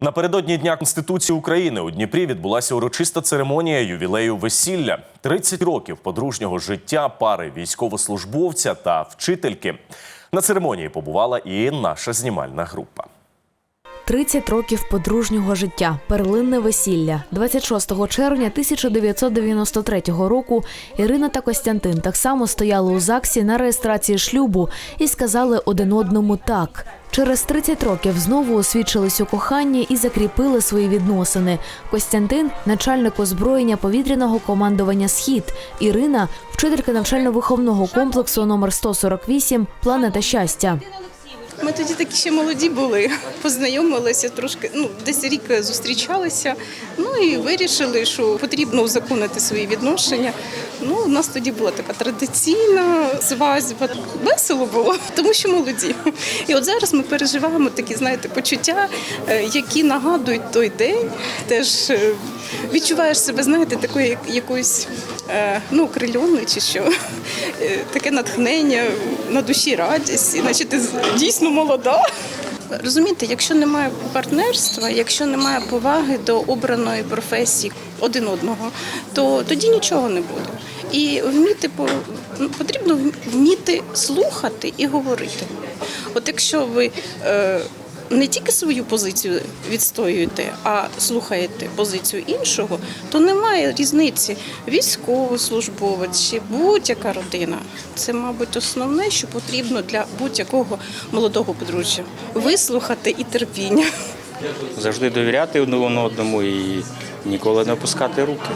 Напередодні Дня Конституції України у Дніпрі відбулася урочиста церемонія ювілею весілля. 30 років подружнього життя пари військовослужбовця та вчительки. На церемонії побувала і наша знімальна група. 30 років подружнього життя, перлинне весілля. 26 червня 1993 року Ірина та Костянтин так само стояли у ЗАГСі на реєстрації шлюбу і сказали один одному так. Через 30 років знову освідчились у коханні і закріпили свої відносини. Костянтин начальник озброєння повітряного командування Схід. Ірина вчителька навчально-виховного комплексу номер 148 Планета щастя. Ми тоді такі ще молоді були, познайомилися трошки, ну десь рік зустрічалися. Ну і вирішили, що потрібно узаконити свої відношення. Ну, у нас тоді була така традиційна свадьба. Весело було, тому що молоді. І от зараз ми переживаємо такі, знаєте, почуття, е, які нагадують той день. Теж е, відчуваєш себе, знаєте, такою як- якоюсь е, ну, окрильоною чи що. Таке натхнення, на душі радість, іначе ти дійсно молода. Розумієте, якщо немає партнерства, якщо немає поваги до обраної професії один одного, то тоді нічого не буде. І вміти по- потрібно вміти слухати і говорити. От якщо ви е, не тільки свою позицію відстоюєте, а слухаєте позицію іншого, то немає різниці військовослужбовець чи будь-яка родина. Це, мабуть, основне, що потрібно для будь-якого молодого подружжя вислухати і терпіння. завжди довіряти одне одному і ніколи не опускати руки.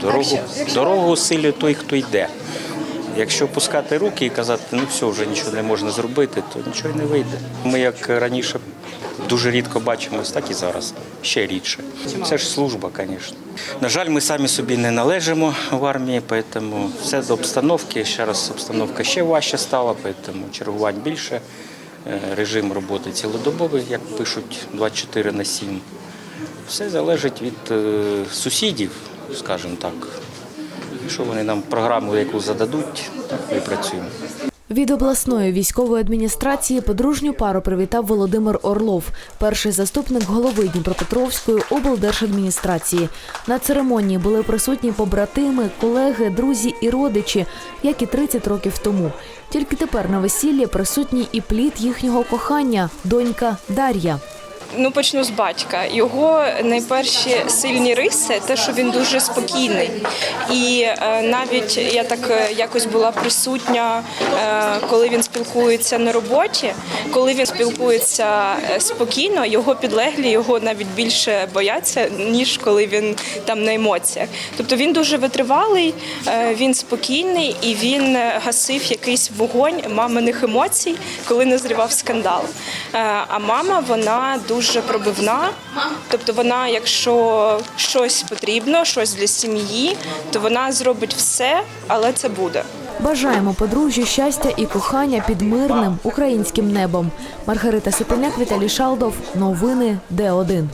Дорогу, дорогу силі той, хто йде. Якщо опускати руки і казати, ну все, вже нічого не можна зробити, то нічого й не вийде. Ми як раніше дуже рідко бачимось, так і зараз. Ще рідше. Це ж служба, звісно. На жаль, ми самі собі не належимо в армії, тому все до обстановки. Ще раз обстановка ще важче стала, тому чергувань більше. Е, Режим роботи цілодобовий, як пишуть 24 на 7. Все залежить від е, сусідів, скажімо так. Якщо вони нам програму, яку зададуть, ми працюємо. Від обласної військової адміністрації подружню пару привітав Володимир Орлов, перший заступник голови Дніпропетровської облдержадміністрації. На церемонії були присутні побратими, колеги, друзі і родичі, як і 30 років тому. Тільки тепер на весіллі присутній і плід їхнього кохання, донька Дар'я. Ну, почну з батька. Його найперші сильні риси те, що він дуже спокійний. І е, навіть я так е, якось була присутня, е, коли він спілкується на роботі. Коли він спілкується е, спокійно, його підлеглі його навіть більше бояться, ніж коли він там на емоціях. Тобто він дуже витривалий, е, він спокійний і він е, гасив якийсь вогонь маминих емоцій, коли назрівав скандал. Е, А мама вона дуже пробивна. Тобто, вона, якщо щось потрібно, щось для сім'ї, то вона зробить все, але це буде. Бажаємо подружжю щастя і кохання під мирним українським небом. Маргарита Сипиняк, Віталій Шалдов. Новини Д1.